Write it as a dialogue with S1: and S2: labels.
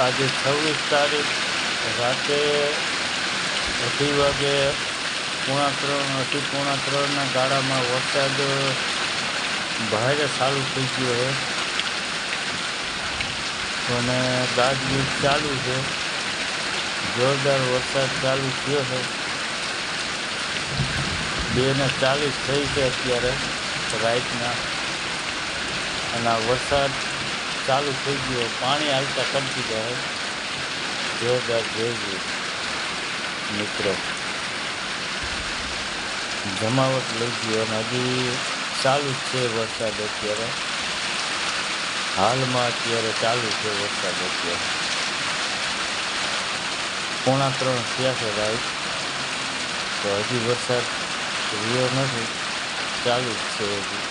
S1: આજે છવ્વીસ તારીખ, રાતે અઢી વાગે પોણા ત્રણ અઢી પોણા ત્રણના ગાળામાં વરસાદ ભારે ચાલુ થઈ ગયો છે. અને ગાજવીજ ચાલુ છે. જોરદાર વરસાદ ચાલુ થયો છે. બે ને ચાલીસ થઈ છે અત્યારે રાઈટના અને આ વરસાદ ચાલુ થઈ ગયો પાણી હાલતા ટપકી જાય જોરદાર જોઈ મિત્રો જમાવટ લઈ ગયો અને હજી ચાલુ જ છે વરસાદ અત્યારે હાલમાં અત્યારે ચાલુ છે વરસાદ અત્યારે પોણા ત્રણ થયા છે રાઈટ તો હજી વરસાદ રહ્યો નથી ચાલુ જ છે હજી